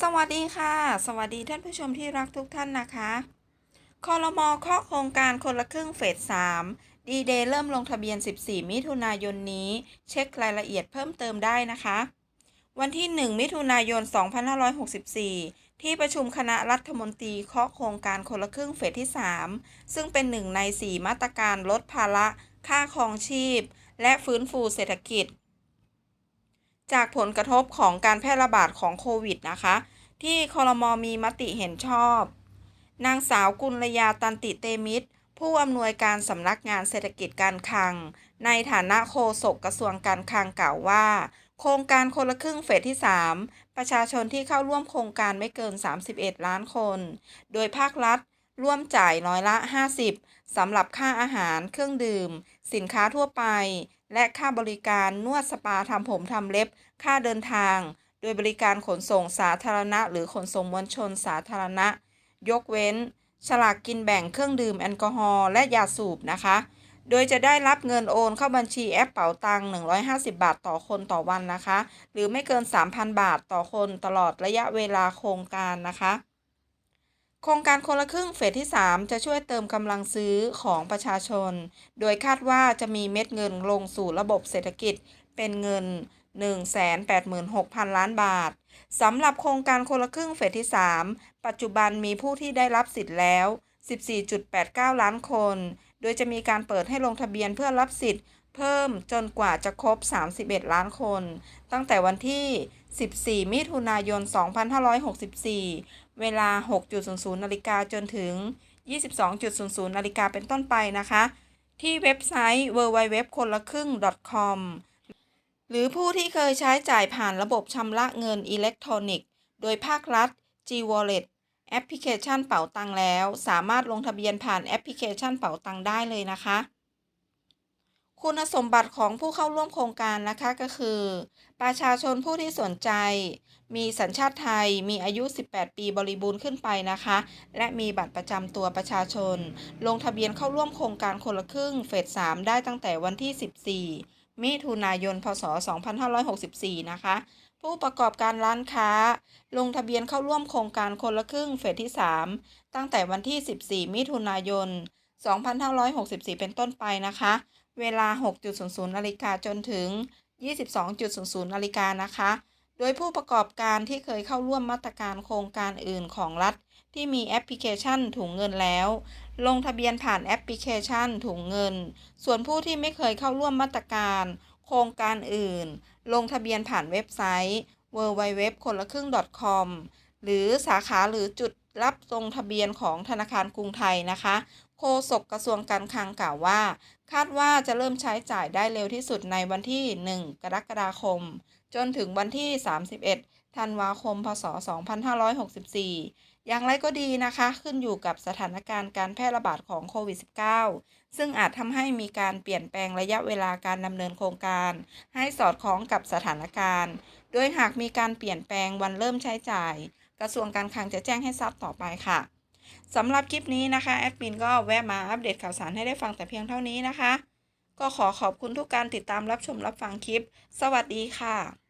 สวัสดีค่ะ สวัสดีท่านผู้ชมที่รักทุกท่านนะคะคอรมอเคาะโครงการคนละครึ่งเฟส 3 ดีเดย์เริ่มลงทะเบียน 14 มิถุนายนนี้ เช็ครายละเอียดเพิ่มเติมได้นะคะ วันที่ 1 มิถุนายน 2564 ที่ประชุมคณะรัฐมนตรีเคาะโครงการคนละครึ่งเฟสที่ 3 ซึ่งเป็นหนึ่งใน 4 มาตรการลดภาระ ค่าครองชีพ และฟื้นฟูเศรษฐกิจ จากผลกระทบของการแพร่ระบาดของโควิดนะคะ ที่คอรมอมีมติเห็นชอบ นางสาวกุลยาตันติเตมิตร ผู้อำนวยการสำนักงานเศรษฐกิจการคลัง ในฐานะโฆษกกระทรวงการคลังกล่าวว่า โครงการคนละครึ่งเฟสที่ 3 ประชาชนที่เข้าร่วมโครงการไม่เกิน 31 ล้านคน โดยภาครัฐ ร่วมจ่ายน้อยละ 50 สำหรับค่าอาหาร เครื่องดื่ม สินค้าทั่วไป และค่าบริการนวดสปาทำผมทำเล็บ ค่าเดินทาง โดยบริการขนส่งสาธารณะ หรือขนส่งมวลชนสาธารณะ ยกเว้น ฉลากกินแบ่งเครื่องดื่มแอลกอฮอล์และยาสูบนะคะ โดยจะได้รับเงินโอนเข้าบัญชีแอปเป๋าตังค์150 บาทต่อคนต่อวันนะคะ หรือไม่เกิน 3,000 บาทต่อคนตลอดระยะเวลาโครงการนะคะ โครงการคนละครึ่งเฟสที่ 3 จะช่วยเติมกำลังซื้อของประชาชน โดยคาดว่าจะมีเม็ดเงินลงสู่ระบบเศรษฐกิจเป็นเงิน 186,000 ล้านบาท สำหรับโครงการคนละครึ่งเฟสที่ 3 ปัจจุบันมีผู้ที่ได้รับสิทธิ์แล้ว 14.89 ล้านคน โดยจะมีการเปิดให้ลงทะเบียนเพื่อรับสิทธิ์ เพิ่มจนกว่าจะครบ 31 ล้านคน ตั้งแต่วันที่ 14 มิถุนายน 2564 เวลา 6.00 นาฬิกาจนถึง 22.00 นาฬิกาเป็นต้นไปนะคะ ที่เว็บไซต์ www คนละครึ่ง .com หรือผู้ที่เคยใช้จ่ายผ่านระบบชำระเงินอิเล็กทรอนิกส์ โดยภาครัฐ G-Wallet แอปพลิเคชันเป๋าตังแล้ว สามารถลงทะเบียนผ่านแอปพลิเคชันเป๋าตังได้เลยนะคะ คุณสมบัติของผู้เข้าร่วมโครงการนะคะก็คือ ประชาชนผู้ที่สนใจ มีสัญชาติไทยมีอายุ 18 ปีบริบูรณ์ขึ้นไปนะคะ และมีบัตรประจำตัวประชาชน ลงทะเบียนเข้าร่วมโครงการคนละครึ่งเฟส 3 ได้ตั้งแต่วันที่ 14 มิถุนายน พศ 2564 นะคะ ผู้ประกอบการร้านค้า ลงทะเบียนเข้าร่วมโครงการคนละครึ่งเฟสที่ 3 ตั้งแต่วันที่ 14 มิถุนายน 2564 เป็นต้นไปนะคะ เวลา 6.00นาฬิกาจนถึง 22.00นาฬิกานะคะ โดยผู้ประกอบการที่เคยเข้าร่วมมาตรการโครงการอื่นของรัฐ ที่มีแอปพลิเคชันถุงเงินแล้ว ลงทะเบียนผ่านแอปพลิเคชันถุงเงิน ส่วนผู้ที่ไม่เคยเข้าร่วมมาตรการ โครงการอื่น ลงทะเบียนผ่านเว็บไซต์ www คนละครึ่ง .com หรือสาขาหรือจุดรับลงทะเบียนของธนาคารกรุงไทยนะคะ โฆษกกระทรวงการคลังกล่าวว่า คาดว่าจะเริ่มใช้จ่ายได้เร็วที่สุดในวันที่ 1 กรกฎาคม จนถึงวันที่ 31 ธันวาคม พศ 2564 อย่างไรก็ดีนะคะ ขึ้นอยู่กับสถานการณ์การแพร่ระบาดของโควิด -19 ซึ่งอาจทำให้มีการเปลี่ยนแปลงระยะเวลาการดำเนินโครงการ ให้สอดคล้องกับสถานการณ์ โดยหากมีการเปลี่ยนแปลงวันเริ่มใช้จ่าย กระทรวงการคลังจะแจ้งให้ทราบต่อไปค่ะสำหรับคลิปนี้นะคะแอดมินก็แวะมาอัปเดตข่าวสารให้ได้ฟังแต่เพียงเท่านี้นะคะ ก็ขอขอบคุณทุกการติดตามรับชมรับฟังคลิป สวัสดีค่ะ